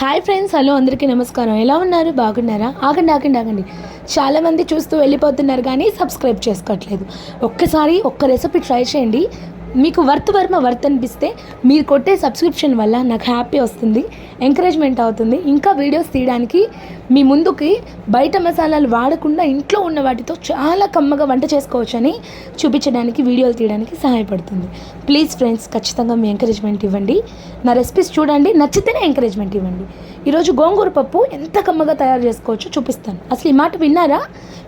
Hi friends hello అందరికీ నమస్కారం. ఎలా ఉన్నారు? బాగున్నారా? ఆగండి ఆగండి ఆగండి. చాలామంది చూస్తూ వెళ్ళిపోతున్నారు కానీ సబ్స్క్రైబ్ చేసుకోవట్లేదు. ఒక్కసారి ఒక్క రెసిపీ ట్రై చేయండి. మీకు వర్త్ వర్మ వర్త్ అనిపిస్తే మీరు కొట్టే సబ్స్క్రిప్షన్ వల్ల నాకు హ్యాపీ వస్తుంది ఎంకరేజ్మెంట్ అవుతుంది. ఇంకా వీడియోస్ తీయడానికి మీ ముందుకి బయట మసాలాలు వాడకుండా ఇంట్లో ఉన్న వాటితో చాలా కమ్మగా వంట చేసుకోవచ్చని చూపించడానికి వీడియోలు తీయడానికి సహాయపడుతుంది. ప్లీజ్ ఫ్రెండ్స్ ఖచ్చితంగా మీ ఎంకరేజ్మెంట్ ఇవ్వండి. నా రెసిపీస్ చూడండి నచ్చితేనే ఎంకరేజ్మెంట్ ఇవ్వండి. ఈరోజు గోంగూర పప్పు ఎంత కమ్మగా తయారు చేసుకోవచ్చో చూపిస్తాను. అసలు ఈ మాట విన్నారా?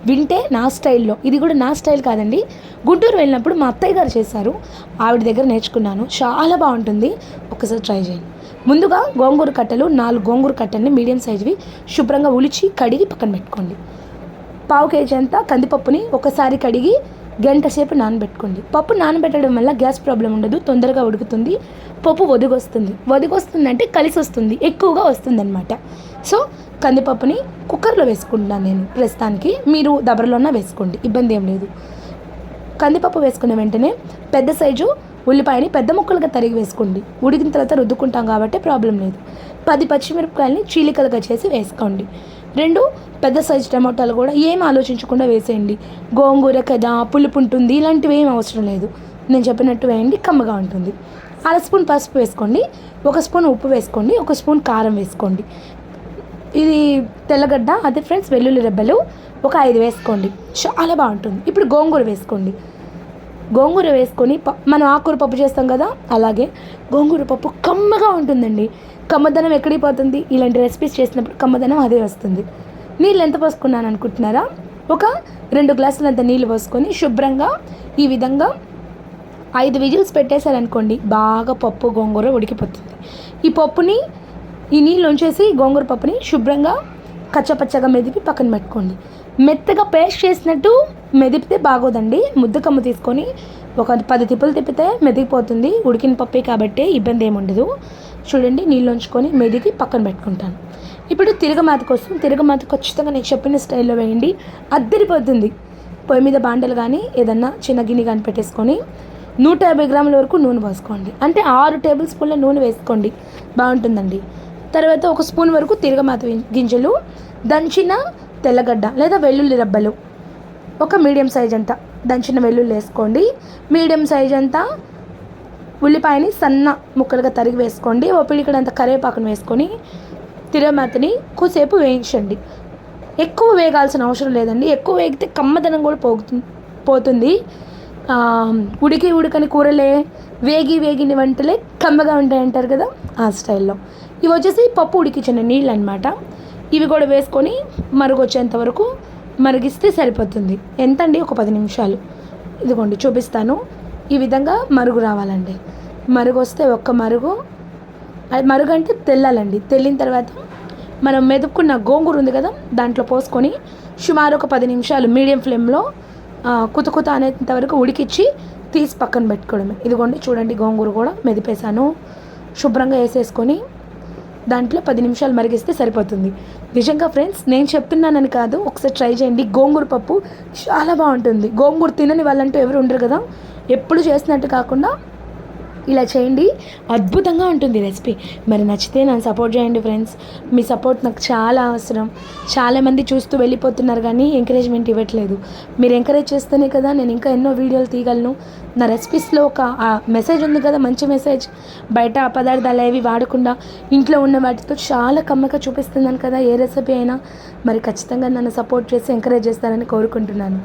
వింటే నా స్టైల్లో. ఇది కూడా నా స్టైల్ కాదండి. గుంటూరు వెళ్ళినప్పుడు మా అత్తయ్య గారు చేశారు. ఆవిడ దగ్గర నేర్చుకున్నాను. చాలా బాగుంటుంది. ఒకసారి ట్రై చేయండి. ముందుగా గోంగూర కట్టలు నాలుగు గోంగూర కట్టల్ని మీడియం సైజువి శుభ్రంగా ఉలిచి కడిగి పక్కన పెట్టుకోండి. పావు కేజీ అంతా కందిపప్పుని ఒకసారి కడిగి గంట సేపు నానబెట్టుకోండి పప్పు నానబెట్టడం వల్ల గ్యాస్ ప్రాబ్లం ఉండదు తొందరగా ఉడుకుతుంది పప్పు ఒదిగొస్తుంది. ఒదిగొస్తుందంటే కలిసి వస్తుంది ఎక్కువగా వస్తుంది అనమాట సో కందిపప్పుని కుక్కర్లో వేసుకుంటున్నాను నేను ప్రస్తుతానికి. మీరు దబరలోనే వేసుకోండి ఇబ్బంది ఏం లేదు. కందిపప్పు వేసుకున్న వెంటనే పెద్ద సైజు ఉల్లిపాయని పెద్ద ముక్కలుగా తరిగి వేసుకోండి. ఉడికిన తర్వాత రుద్దుకుంటాం కాబట్టి ప్రాబ్లం లేదు. పది పచ్చిమిరపకాయలని చీలికలుగా చేసి వేసుకోండి. రెండు పెద్ద సైజు టమాటాలు కూడా ఏం ఆలోచించకుండా వేసేయండి. గోంగూర కదా పులుపు ఉంటుంది ఇలాంటివి ఏం అవసరం లేదు. నేను చెప్పినట్టు వేయండి కమ్మగా ఉంటుంది. అర స్పూన్ పసుపు వేసుకోండి ఒక స్పూన్ ఉప్పు వేసుకోండి ఒక స్పూన్ కారం వేసుకోండి. ఇది తెల్లగడ్డ అదే ఫ్రెండ్స్ వెల్లుల్లి రెబ్బలు ఒక ఐదు వేసుకోండి. చాలా బాగుంటుంది. ఇప్పుడు గోంగూర వేసుకోండి. గోంగూర వేసుకొని ప మనం ఆకుకూర పప్పు చేస్తాం కదా అలాగే గోంగూర పప్పు కమ్మగా ఉంటుందండి. కమ్మదనం ఎక్కడికి పోతుంది? ఇలాంటి రెసిపీస్ చేసినప్పుడు కమ్మదనం అదే వస్తుంది. నీళ్ళు ఎంత పోసుకున్నాను అనుకుంటున్నారా? ఒక రెండు గ్లాసులంత నీళ్ళు పోసుకొని శుభ్రంగా ఈ విధంగా ఐదు విజిల్స్ పెట్టేశారనుకోండి బాగా పప్పు గోంగూర ఉడికిపోతుంది. ఈ పప్పుని ఈ నీళ్ళు ఉంచేసి గోంగూర పప్పుని శుభ్రంగా కచ్చపచ్చగా మెదిపి పక్కన పెట్టుకోండి. మెత్తగా పేస్ట్ చేసినట్టు మెదిపితే బాగోదండి. ముద్దకమ్మ తీసుకొని ఒక పది తిప్పులు తిప్పితే మెదిగిపోతుంది. ఉడికిన పప్పే కాబట్టి ఇబ్బంది ఏమి ఉండదు. చూడండి నీళ్ళు ఉంచుకొని మెదిగి పక్కన పెట్టుకుంటాను. ఇప్పుడు తిరగమాత కోసం తిరగమాత ఖచ్చితంగా నేను చెప్పిన స్టైల్లో వేయండి. అద్దరిపోతుంది. పొయ్యి మీద బాండలు కానీ ఏదన్నా చిన్న గిన్నె కానీ పెట్టేసుకొని నూట యాభై గ్రాముల వరకు నూనె పోసుకోండి. అంటే ఆరు టేబుల్ స్పూన్ల నూనె వేసుకోండి. బాగుంటుందండి. తర్వాత ఒక స్పూన్ వరకు తిరగమాత గింజలు దంచిన తెల్లగడ్డ లేదా వెల్లుల్లి రబ్బలు. ఒక మీడియం సైజ్ అంతా. దంచిన వెల్లుల్లి వేసుకోండి. మీడియం సైజ్ అంతా ఉల్లిపాయని సన్న ముక్కలుగా తరిగి వేసుకోండి. ఓ పిడికడంత కరివేపాకును వేసుకొని తిరగమాతని కొద్దిసేపు వేయించండి. ఎక్కువ వేగాల్సిన అవసరం లేదండి. ఎక్కువ వేగితే కమ్మదనం కూడా పోగుతుంది పోతుంది. ఉడికి ఉడకని కూరలే వేగి వేగిన వంటలే కమ్మగా ఉంటాయి అంటారు కదా ఆ స్టైల్లో. ఇవి వచ్చేసి పప్పు ఉడికించిన నీళ్ళు అనమాట ఇవి కూడా వేసుకొని మరుగు వచ్చేంత వరకు మరిగిస్తే సరిపోతుంది. ఎంతండి? ఒక పది నిమిషాలు. ఇదిగోండి చూపిస్తాను. ఈ విధంగా మరుగు రావాలండి. మరుగు వస్తే ఒక్క మరుగు. అది మరుగు అంటే తెల్లాలండి. తెల్లిన తర్వాత మనం మెదుపుకున్న గోంగూర ఉంది కదా దాంట్లో పోసుకొని సుమారు ఒక పది నిమిషాలు మీడియం ఫ్లేమ్లో కుతుకుత అనేంత వరకు ఉడికిచ్చి తీసి పక్కన పెట్టుకోవడమే. ఇదిగోండి చూడండి గోంగూర కూడా మెదిపేసాను శుభ్రంగా వేసేసుకొని దాంట్లో పది నిమిషాలు మరిగిస్తే సరిపోతుంది. నిజంగా ఫ్రెండ్స్ నేను చెప్తున్నానని కాదు ఒకసారి ట్రై చేయండి. గోంగూర పప్పు చాలా బాగుంటుంది. గోంగూర తినని వాళ్ళంటూ ఎవరు ఉండరు కదా? ఎప్పుడు చేసినట్టు కాకుండా ఇలా చేయండి. అద్భుతంగా ఉంటుంది రెసిపీ. మరి నచ్చితే నన్ను సపోర్ట్ చేయండి ఫ్రెండ్స్. మీ సపోర్ట్ నాకు చాలా అవసరం. చాలామంది చూస్తూ వెళ్ళిపోతున్నారు కానీ ఎంకరేజ్మెంట్ ఇవ్వట్లేదు. మీరు ఎంకరేజ్ చేస్తేనే కదా నేను ఇంకా ఎన్నో వీడియోలు తీయగలను. నా రెసిపీస్లో ఒక మెసేజ్ ఉంది కదా మంచి మెసేజ్. బయట పదార్థాలు ఏవి వాడకుండా ఇంట్లో ఉన్న వాటితో చాలా కమ్మగా చూపిస్తున్నాను కదా ఏ రెసిపీ అయినా. మరి ఖచ్చితంగా నన్ను సపోర్ట్ చేసి ఎంకరేజ్ చేస్తారని కోరుకుంటున్నాను.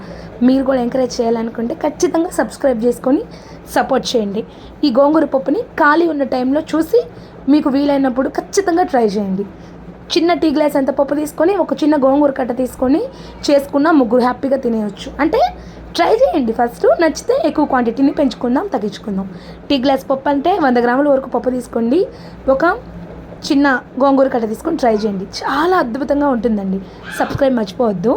మీరు కూడా ఎంకరేజ్ చేయాలనుకుంటే ఖచ్చితంగా సబ్స్క్రైబ్ చేసుకొని సపోర్ట్ చేయండి. ఈ గో గోంగూర పప్పుని ఖాళీ ఉన్న టైంలో చూసి మీకు వీలైనప్పుడు ఖచ్చితంగా ట్రై చేయండి. చిన్న టీ గ్లాస్ అంత పప్పు తీసుకొని ఒక చిన్న గోంగూర కట్ట తీసుకొని చేసుకున్న ముగ్గురు హ్యాపీగా తినేయచ్చు. అంటే ట్రై చేయండి ఫస్ట్ నచ్చితే ఎక్కువ క్వాంటిటీని పెంచుకుందాం తగ్గించుకుందాం. టీ గ్లాస్ పప్పు అంటే వంద గ్రాముల వరకు పప్పు తీసుకోండి. ఒక చిన్న గోంగూర కట్ట తీసుకొని ట్రై చేయండి. చాలా అద్భుతంగా ఉంటుందండి. సబ్స్క్రైబ్ మర్చిపోవద్దు.